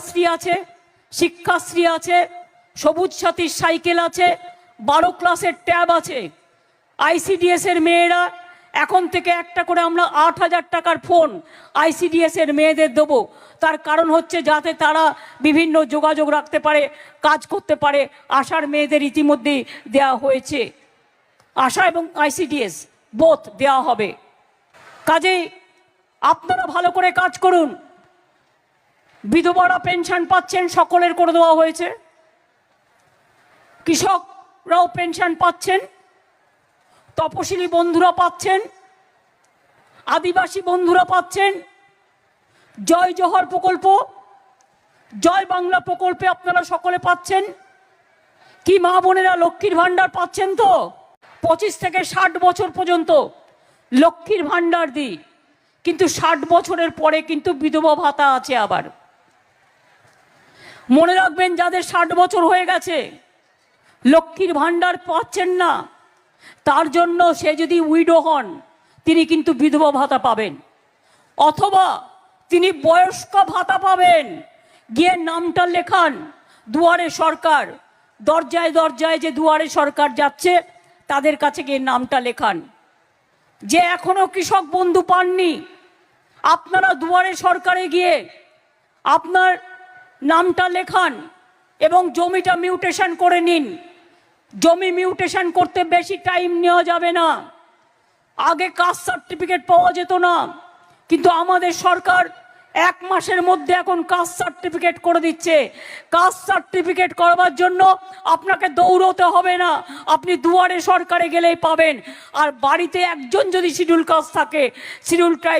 কন্যাশ্রী আছে, শিক্ষাশ্রী আছে, সবুজ সাথীর সাইকেল আছে, বারো ক্লাসের ট্যাব আছে। আইসিডিএস এর মেয়েরা, এখন থেকে একটা করে আমরা আট হাজার টাকার ফোন আইসিডিএস এর মেয়েদের দেবো। তার কারণ হচ্ছে যাতে তারা বিভিন্ন যোগাযোগ রাখতে পারে, কাজ করতে পারে। আশার মেয়েদের ইতিমধ্যেই দেওয়া হয়েছে। আশা এবং আইসিডিএস বোধ দেওয়া হবে। কাজেই আপনারা ভালো করে কাজ করুন। বিধবারা পেনশন পাচ্ছেন, সকলের করে দেওয়া হয়েছে। কৃষকরাও পেনশন পাচ্ছেন, তপশিলি বন্ধুরা পাচ্ছেন, আদিবাসী বন্ধুরা পাচ্ছেন। জয় জোহর প্রকল্প, জয় বাংলা প্রকল্পে আপনারা সকলে পাচ্ছেন। কি মা বোনেরা লক্ষ্মীর ভাণ্ডার পাচ্ছেন তো? পঁচিশ থেকে ষাট বছর পর্যন্ত লক্ষ্মীর ভাণ্ডার দিই। কিন্তু ষাট বছরের পরে কিন্তু বিধবা ভাতা আছে আবার। মনে রাখবেন যাদের ষাট বছর হয়ে গেছে, লক্ষ্মীর ভাণ্ডার পাচ্ছেন না, তার জন্য সে যদি উইডো হন, তিনি কিন্তু বিধবা ভাতা পাবেন। অথবা তিনি বয়স্ক ভাতা পাবেন। গিয়ে নামটা লেখান, দুয়ারে সরকার, দরজায় দরজায় যে দুয়ারে সরকার যাচ্ছে, তাদের কাছে গিয়ে নামটা লেখান। যে এখনও কৃষক বন্ধু পাননি, আপনারা দুয়ারে সরকারে গিয়ে আপনার নামটা লেখান এবং জমিটা মিউটেশন করে নিন। জমি মিউটেশন করতে বেশি টাইম নেওয়া যাবে না। আগে কাস্ট সার্টিফিকেট পাওয়া যেত না, কিন্তু আমাদের সরকার এক মাসের মধ্যে এখন কাস্ট সার্টিফিকেট করে দিচ্ছে। কাস্ট সার্টিফিকেট করবার জন্য আপনাকে দৌড়তে হবে না, আপনি দুয়ারে সরকারে গেলেই পাবেন। আর বাড়িতে একজন যদি শিডিউল কাস্ট থাকে, শিডিউল ট্রাইব